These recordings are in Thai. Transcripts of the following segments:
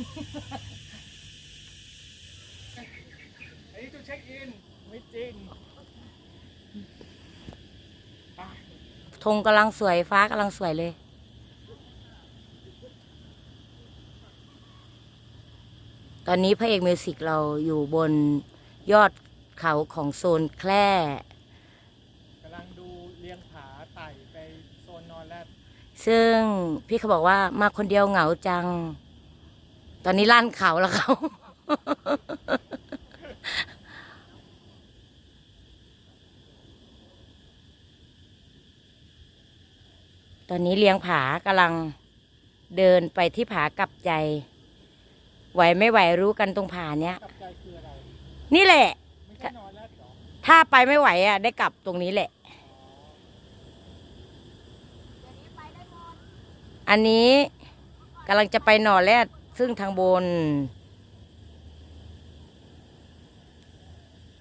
อันนี้จุดเช็คอิน ไม่จริงไปธงกำลังสวยฟ้ากำลังสวยเลย ตอนนี้พระเอกมิวสิกเราอยู่บนยอดเขาของโซนแคร่กำลังดูเรียงผาไต่ไปโซนนอนแรดซึ่งพี่เขาบอกว่ามาคนเดียวเหงาจัง ตอนนี้ลั่นเขาแล้วเขา ตอนนี้เลี้ยงผากำลังเดินไปที่ผากลับใจ ไหวไม่ไหวรู้กันตรงผาเนี้ยกับใจคืออะไรนี่แหละ ไม่ใช่นอนแรดเหรอถ้าไปไม่ไหวอะ ได้กลับตรงนี้แหละ อันนี้กำลังจะไปหน่อแรด ซึ่งทางบน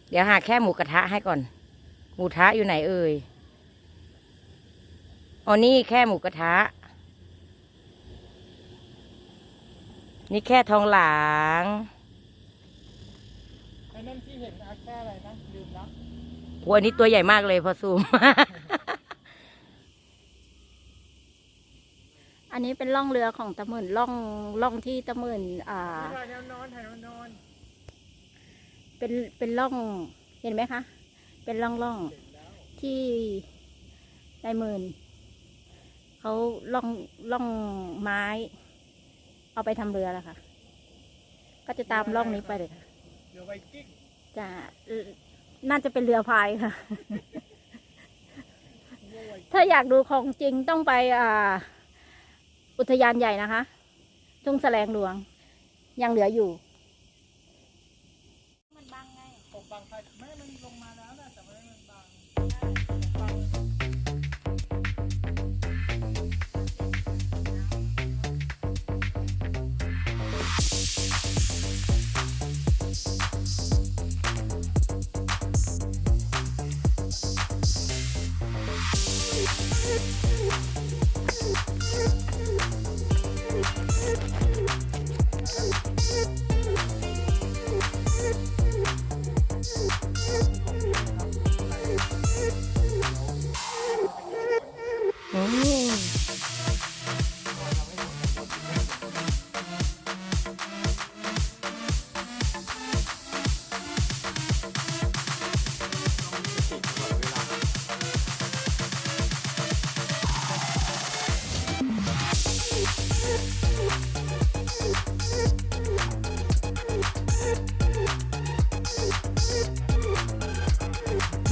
เดี๋ยวหาแค่หมูกระทะให้ก่อน หมูทะอยู่ไหนเอ่ยอ๋อนี่แค่หมูกระทะ นี่แค่ทองหลางไอ้นั่นที่เห็นอาแค่อะไรนะลืมแล้วโอ้อันนี้ตัวใหญ่มากเลยพอซูม อั นนี้เป็นล่องเรือของตะหมื่นล่องล่องที่ตะหมื่นอ่าถ่ายแนวนอนถ่ายแนวนอน เป็นเป็นล่องเห็นไหมคะ เป็นล่องล่องเห็นแล้วที่ในหมื่นเขาล่องล่องไม้ เอาไปทำเรือแล้วค่ะ ก็จะตามล่องนี้ไปเลยค่ะเรือไวกิ้งจะเอ่อน่าจะเป็นเรือพายค่ะเรือไวกิ้งถ้าอยากดูของจริงต้องไปอ่า อุทยานใหญ่นะคะ ทุ่งแสลงหลวงยังเหลืออยู่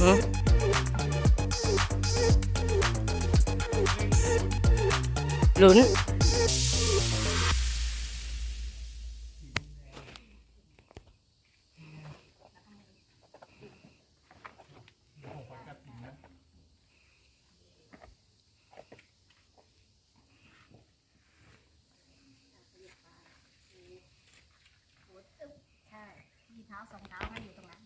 อืมลุ้น ใช่มีเท้าสองเท้าให้อยู่ตรงนั้น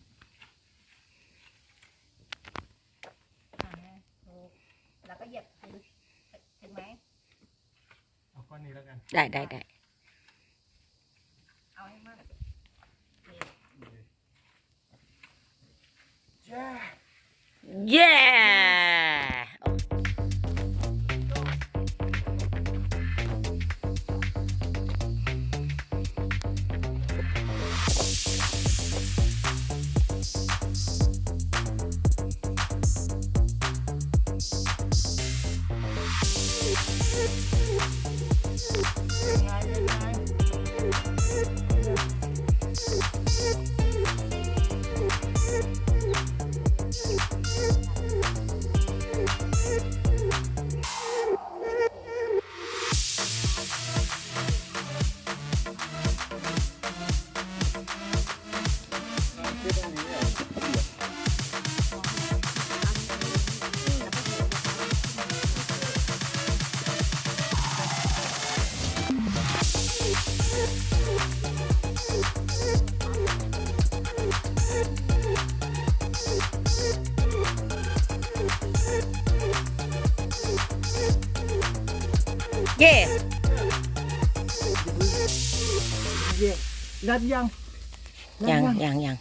แล้ว ก็เหยียบถึงถึงไหม เอาก้อนนี้แล้วกันได้ได้ได้เอาให้มากจ้า เย้ เย้แลดยังแลดยั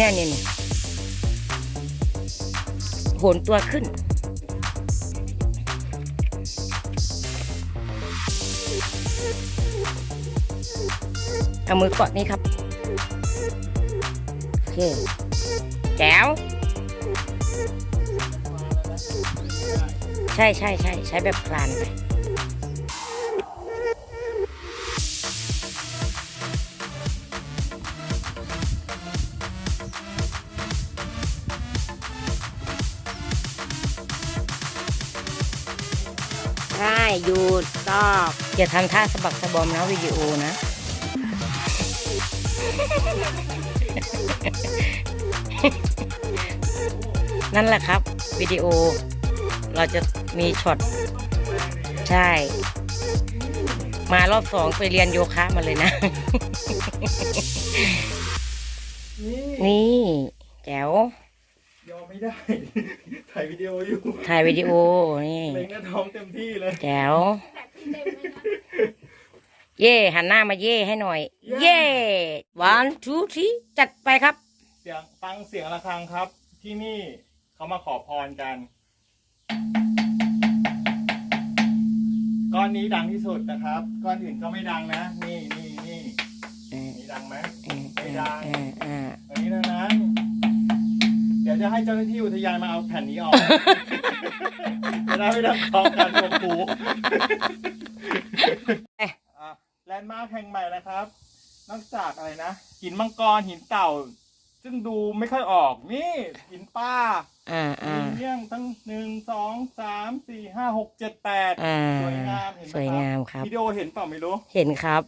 นี่เนี่ยนี่โหนตัวขึ้น เอามือกดนี่ครับโอเคแจ๋วใช่ใช่ใช่ใช้แบบคลานไป หยุดตอบอย่าทำท่าสะบักสะบอมนะวิดีโอนะ นั่นแหละครับวิดีโอ เราจะมีช็อต ใช่ มารอบสองไปเรียนโยคะมาเลยนะ นี่นี่แจ๋ว ยอมไม่ได้ ถ่ายวิดีโออยู่ถ่ายวิดีโอนี่เล็งหน้าท้องเต็มที่เลยแจ๋วเย่หันหน้ามาเย่ให้หน่อย เย่ one two three จัดไปครับ เสียงฟังเสียงะระฆังครับ ที่นี่เขามาขอพรกัน ก้อนนี้ดังที่สุดนะครับ ก้อนอื่นก็ไม่ดังนะ นี่นี่นี่นี่ดังไหมไม่ได้อ่าอ่าอันนี้เท่านั้นเดี๋ยวจะให้เจ้าหน้าที่อุทยานมาเอาแผ่นนี้ออกจะได้ไม่ต้องคล้องกันกับหูอะแลนด์มาร์คแห่งใหม่นะครับ นอกจากอะไรนะ หินมังกรหินเต่า ซึ่งดูไม่ค่อยออกนี่หินป้าอ่าหิอ่านเยี่ยงทั้งหนึ่งสองสามสี่ห้าหกเจ็ดแปดอ่าสวยงามเห็นไหมสวยงามครับ วิดีโอเห็นเปล่าไม่รู้ เห็นครับ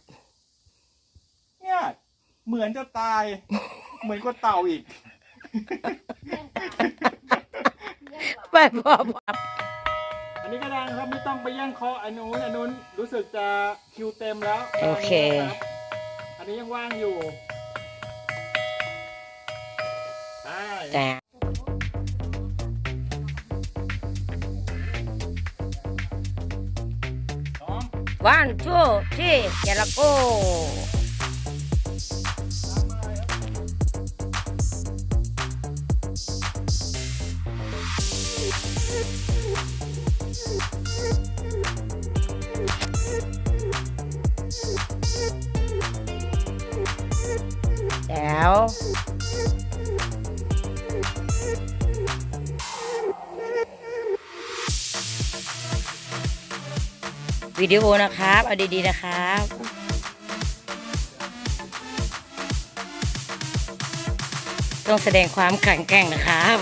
เนี่ย เหมือนจะตาย เหมือนกว่าเต่าอีก ไปพอครับอันนี้ก็ได้นะครับไม่ต้องไปแย่งเคาะอันนู้นอันนู้นรู้สึกจะคิวเต็มแล้วโอเคนะครับอันนี้ยังว่างอยู่ได้แต่น้อง one two three อย่าละโก้ แจ๋ววิดีโอนะครับ เอาดีๆนะครับต้องแสดงความแข็งแกร่งนะครับ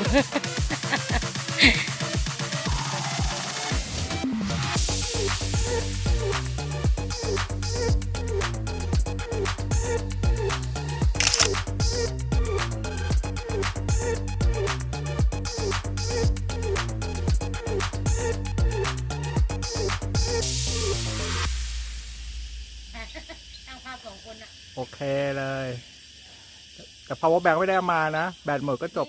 เลย แต่ power bank ไม่ได้เอามานะ แบตหมดก็จบ